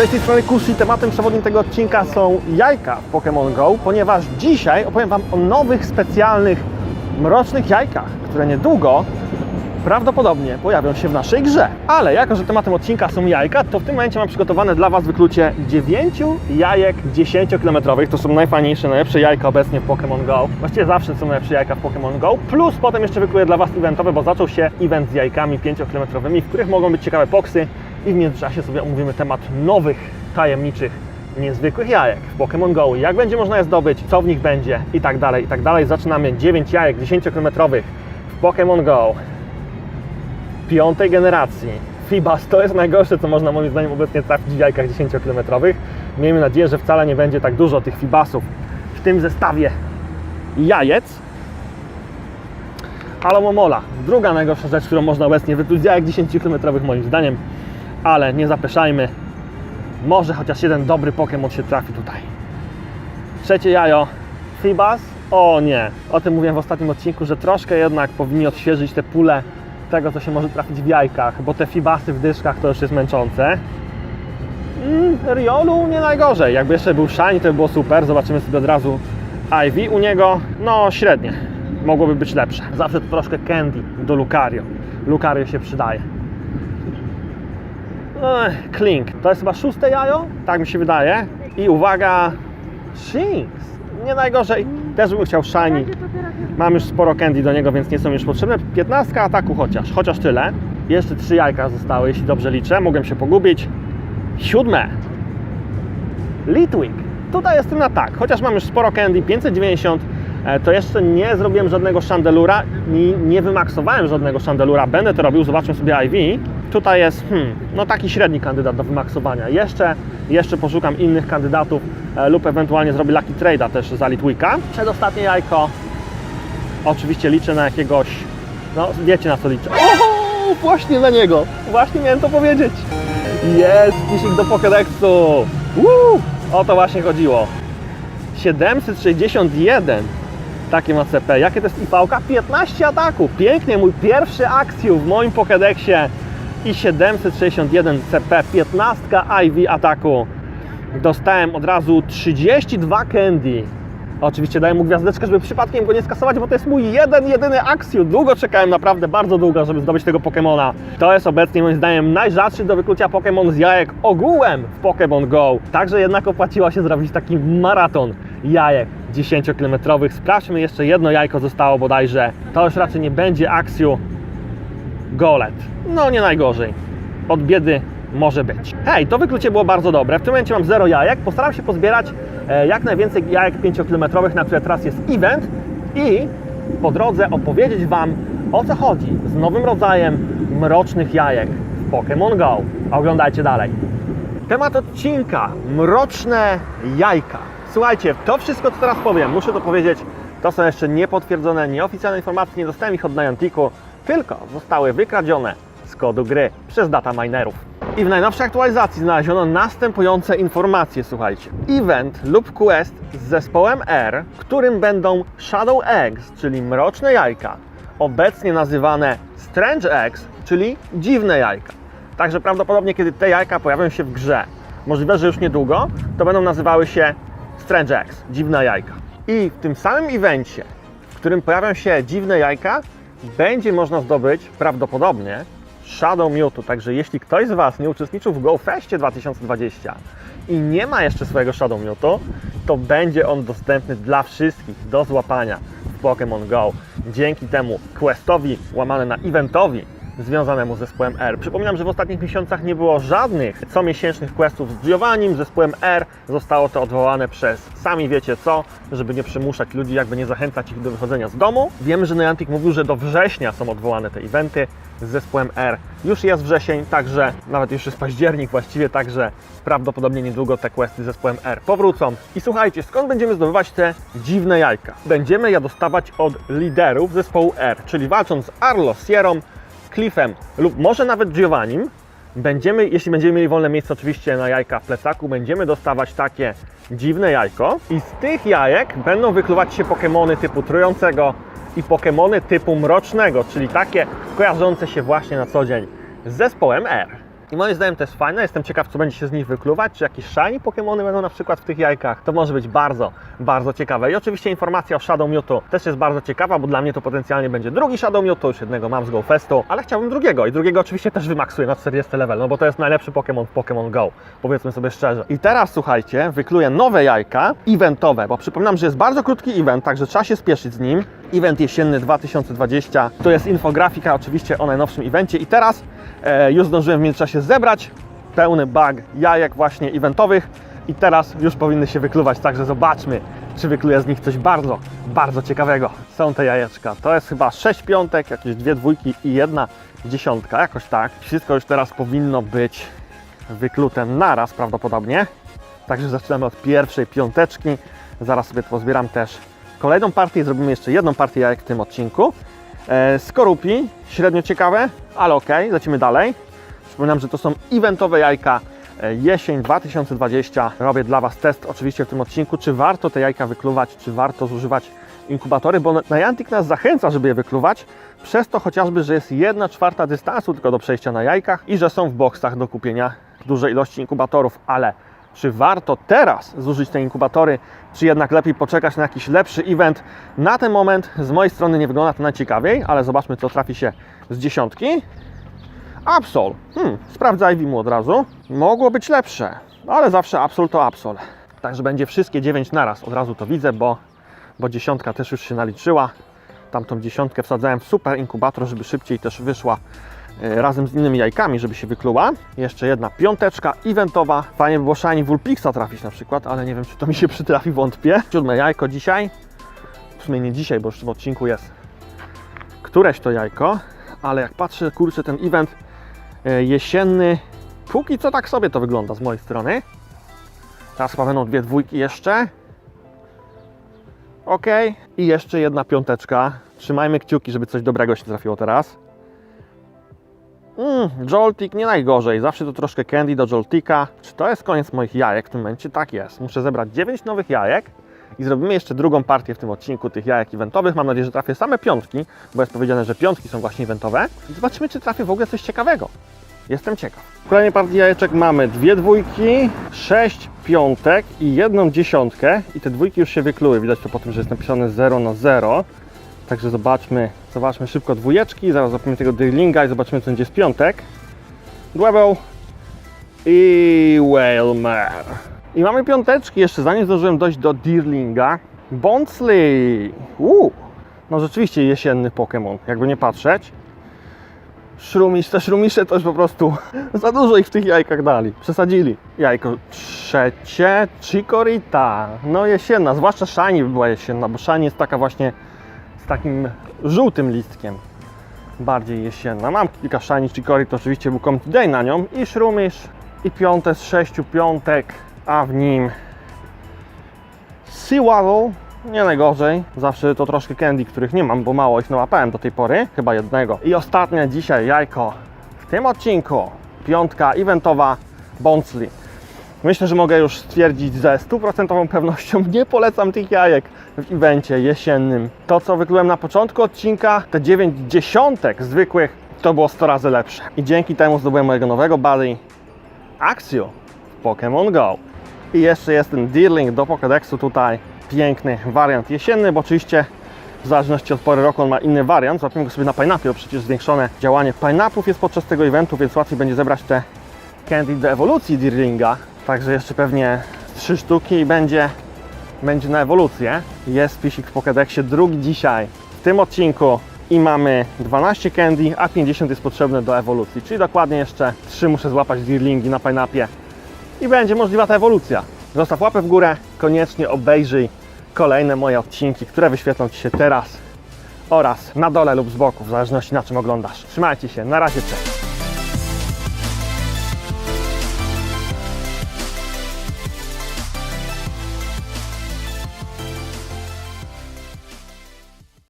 Cześć, z tej strony Kushi. Tematem przewodnim tego odcinka są jajka w Pokémon Go, ponieważ dzisiaj opowiem Wam o nowych, specjalnych, mrocznych jajkach, które niedługo prawdopodobnie pojawią się w naszej grze. Ale jako, że tematem odcinka są jajka, to w tym momencie mam przygotowane dla Was wyklucie 9 jajek 10-kilometrowych. To są najfajniejsze, najlepsze jajka obecnie w Pokémon Go. Właściwie zawsze są najlepsze jajka w Pokémon Go. Plus potem jeszcze wykluję dla Was eventowe, bo zaczął się event z jajkami 5-kilometrowymi, w których mogą być ciekawe poksy i w międzyczasie sobie omówimy temat nowych, tajemniczych, niezwykłych jajek w Pokémon Go. Jak będzie można je zdobyć, co w nich będzie i tak dalej, i tak dalej. Zaczynamy 9 jajek 10-kilometrowych w Pokémon Go piątej generacji. Fibas to jest najgorsze, co można moim zdaniem obecnie trafić w jajkach 10-kilometrowych. Miejmy nadzieję, że wcale nie będzie tak dużo tych Fibasów w tym zestawie jajec. Alomomola, druga najgorsza rzecz, którą można obecnie wypluć z jajek 10-kilometrowych moim zdaniem, ale nie zapeszajmy. Może chociaż jeden dobry Pokémon się trafi tutaj. Trzecie jajo, Fibas. O nie, o tym mówiłem w ostatnim odcinku, że troszkę jednak powinni odświeżyć te pule tego, co się może trafić w jajkach, bo te Fibasy w dyszkach to już jest męczące. Mm, Riolu nie najgorzej. Jakby jeszcze był Shiny, to by było super. Zobaczymy sobie od razu Ivy. U niego, no średnie. Mogłoby być lepsze. Zawsze troszkę Candy do Lucario. Lucario się przydaje. Ech, Klink. To jest chyba szóste jajo? Tak mi się wydaje. I uwaga, Shinx. Nie najgorzej. Też bym chciał Shiny. Mam już sporo candy do niego, więc nie są już potrzebne. 15 ataku chociaż, chociaż tyle. Jeszcze trzy jajka zostały, jeśli dobrze liczę. Mogłem się pogubić. Siódme. Litwing. Tutaj jestem na tak, chociaż mam już sporo candy, 590, e, to jeszcze nie zrobiłem żadnego chandelura, nie, nie wymaksowałem żadnego chandelura. Będę to robił, zobaczmy sobie IV. Tutaj jest, hmm, no taki średni kandydat do wymaksowania. Jeszcze, jeszcze poszukam innych kandydatów e, lub ewentualnie zrobię Lucky Trade'a też za Litwika. Przedostatnie jajko, Oczywiście liczę na jakiegoś. No, wiecie na co liczę. O, właśnie na niego! Właśnie miałem to powiedzieć. Jest kisik do Pokédexu! O to właśnie chodziło. 761. Takie ma CP. Jakie to jest ka? 15 ataków. Pięknie, mój pierwszy akcju w moim Pokédexie. I 761 CP, 15 IV ataku. Dostałem od razu 32 candy. Oczywiście daję mu gwiazdeczkę, żeby przypadkiem go nie skasować, bo to jest mój jeden, jedyny akcju. Długo czekałem, naprawdę bardzo długo, żeby zdobyć tego Pokemona. To jest obecnie moim zdaniem najrzadszy do wyklucia Pokémon z jajek ogółem w Pokémon Go. Także jednak opłaciło się zrobić taki maraton jajek 10-kilometrowych. Sprawdźmy, jeszcze jedno jajko zostało bodajże. To już raczej nie będzie akcju Golet. No nie najgorzej. Od biedy może być. Hej, to wyklucie było bardzo dobre. W tym momencie mam 0 jajek. Postaram się pozbierać e, jak najwięcej jajek 5-kilometrowych, na które teraz jest event i po drodze opowiedzieć Wam o co chodzi z nowym rodzajem mrocznych jajek w Pokémon Go. Oglądajcie dalej. Temat odcinka: mroczne jajka. Słuchajcie, to wszystko, co teraz powiem, muszę to powiedzieć, to są jeszcze niepotwierdzone, nieoficjalne informacje, nie dostałem ich od Nianticu, tylko zostały wykradzione z kodu gry przez data minerów. I w najnowszej aktualizacji znaleziono następujące informacje, słuchajcie. Event lub quest z zespołem R, którym będą Shadow Eggs, czyli mroczne jajka, obecnie nazywane Strange Eggs, czyli dziwne jajka. Także prawdopodobnie, kiedy te jajka pojawią się w grze, możliwe, że już niedługo, to będą nazywały się Strange Eggs, dziwne jajka. I w tym samym evencie, w którym pojawią się dziwne jajka, będzie można zdobyć prawdopodobnie Shadow Mewtwo. Także jeśli ktoś z Was nie uczestniczył w GoFestie 2020 i nie ma jeszcze swojego Shadow Mewtwo, to będzie on dostępny dla wszystkich do złapania w Pokémon Go. Dzięki temu questowi łamane na eventowi związanemu z zespołem R. Przypominam, że w ostatnich miesiącach nie było żadnych comiesięcznych questów z Giovannim, zespołem R. Zostało to odwołane przez sami wiecie co, żeby nie przymuszać ludzi, jakby nie zachęcać ich do wychodzenia z domu. Wiemy, że Niantic mówił, że do września są odwołane te eventy z zespołem R. Już jest wrzesień, także nawet już jest październik właściwie, także prawdopodobnie niedługo te questy z zespołem R powrócą. I słuchajcie, skąd będziemy zdobywać te dziwne jajka? Będziemy je dostawać od liderów zespołu R, czyli walcząc z Arlo, Cliffem lub może nawet Giovannim, będziemy, jeśli będziemy mieli wolne miejsce oczywiście na jajka w plecaku, będziemy dostawać takie dziwne jajko i z tych jajek będą wykluwać się Pokemony typu trującego i Pokemony typu mrocznego, czyli takie kojarzące się właśnie na co dzień z zespołem R. I moim zdaniem to jest fajne, jestem ciekaw co będzie się z nich wykluwać, czy jakieś shiny Pokémony będą na przykład w tych jajkach. To może być bardzo, bardzo ciekawe. I oczywiście informacja o Shadow Mewtwo też jest bardzo ciekawa, bo dla mnie to potencjalnie będzie drugi Shadow Mewtwo, już jednego mam z Go Festu, ale chciałbym drugiego i drugiego oczywiście też wymaksuję na 40 level, no bo to jest najlepszy Pokémon w Pokémon Go, powiedzmy sobie szczerze. I teraz słuchajcie, wykluję nowe jajka eventowe, bo przypominam, że jest bardzo krótki event, także trzeba się spieszyć z nim. Event jesienny 2020, to jest infografika oczywiście o najnowszym evencie i teraz e, już zdążyłem w międzyczasie zebrać pełny bag jajek właśnie eventowych i teraz już powinny się wykluwać, także zobaczmy, czy wykluję z nich coś bardzo, bardzo ciekawego. Są te jajeczka, to jest chyba 6 piątek, jakieś dwie dwójki i jedna dziesiątka, jakoś tak. Wszystko już teraz powinno być wyklute naraz prawdopodobnie. Także zaczynamy od pierwszej piąteczki. Zaraz sobie pozbieram też kolejną partię zrobimy jeszcze jedną partię jajek w tym odcinku. E, skorupi, średnio ciekawe, ale ok, lecimy dalej. Przypominam, że to są eventowe jajka e, jesień 2020. Robię dla Was test oczywiście w tym odcinku, czy warto te jajka wykluwać, czy warto zużywać inkubatory, bo Niantic nas zachęca, żeby je wykluwać, przez to chociażby, że jest 1 czwarta dystansu tylko do przejścia na jajkach i że są w boksach do kupienia dużej ilości inkubatorów, ale czy warto teraz zużyć te inkubatory, czy jednak lepiej poczekać na jakiś lepszy event? Na ten moment z mojej strony nie wygląda to najciekawiej, ale zobaczmy co trafi się z dziesiątki. Absol. Hmm, sprawdzajmy mu od razu. Mogło być lepsze, ale zawsze Absol to Absol. Także będzie wszystkie 9 naraz, od razu to widzę, bo, bo dziesiątka też już się naliczyła. Tamtą dziesiątkę wsadzałem w super inkubator, żeby szybciej też wyszła razem z innymi jajkami, żeby się wykluła. Jeszcze jedna piąteczka eventowa. Fajnie by było Shiny Vulpixa trafić na przykład, ale nie wiem, czy to mi się przytrafi, wątpię. Siódme jajko dzisiaj. W sumie nie dzisiaj, bo już w odcinku jest któreś to jajko, ale jak patrzę, kurczę, ten event e, jesienny, póki co tak sobie to wygląda z mojej strony. Teraz chyba będą dwie dwójki jeszcze. Ok. I jeszcze jedna piąteczka. Trzymajmy kciuki, żeby coś dobrego się trafiło teraz. Mm, Joltik nie najgorzej. Zawsze to troszkę candy do Joltika. Czy to jest koniec moich jajek w tym momencie? Tak jest. Muszę zebrać 9 nowych jajek i zrobimy jeszcze drugą partię w tym odcinku tych jajek eventowych. Mam nadzieję, że trafię same piątki, bo jest powiedziane, że piątki są właśnie eventowe. I zobaczymy, czy trafię w ogóle coś ciekawego. Jestem ciekaw. W kolejnej partii jajeczek mamy dwie dwójki, sześć piątek i jedną dziesiątkę. I te dwójki już się wykluły. Widać to po tym, że jest napisane 0 na 0. Także zobaczmy, zobaczmy szybko dwójeczki. Zaraz zapomnimy tego Drillinga i zobaczymy, co będzie z piątek. Dwebeł i Whalmer. I mamy piąteczki. Jeszcze zanim zdążyłem dojść do Deerlinga. Bonsly. Uuu. No rzeczywiście jesienny Pokémon, jakby nie patrzeć. Szrumisz, te szrumisze to już po prostu za dużo ich w tych jajkach dali. Przesadzili. Jajko trzecie, Chikorita. No jesienna, zwłaszcza Shiny by była jesienna, bo Shiny jest taka właśnie takim żółtym listkiem. Bardziej jesienna. Mam kilka Shiny Chicorit, to oczywiście był Day na nią. I szrumisz, i piąte z sześciu piątek, a w nim Seawaddle, nie najgorzej. Zawsze to troszkę candy, których nie mam, bo mało ich nałapałem do tej pory. Chyba jednego. I ostatnie dzisiaj jajko w tym odcinku. Piątka eventowa Bonsly. Myślę, że mogę już stwierdzić ze stuprocentową pewnością, nie polecam tych jajek w evencie jesiennym. To, co wyklułem na początku odcinka, te 9 dziesiątek zwykłych, to było 100 razy lepsze. I dzięki temu zdobyłem mojego nowego buddy Axio w Pokémon Go. I jeszcze jest ten Deerling do Pokédexu tutaj. Piękny wariant jesienny, bo oczywiście w zależności od pory roku on ma inny wariant. Złapiemy go sobie na Pineapple, przecież zwiększone działanie Pineapple'ów jest podczas tego eventu, więc łatwiej będzie zebrać te Candy do ewolucji Deerlinga. Także jeszcze pewnie trzy sztuki i będzie, będzie na ewolucję. Jest pisik w Pokédexie drugi dzisiaj w tym odcinku i mamy 12 candy, a 50 jest potrzebne do ewolucji, czyli dokładnie jeszcze 3 muszę złapać Deerlingi na Pineapie i będzie możliwa ta ewolucja. Zostaw łapę w górę, koniecznie obejrzyj kolejne moje odcinki, które wyświetlą Ci się teraz oraz na dole lub z boku, w zależności na czym oglądasz. Trzymajcie się, na razie, cześć!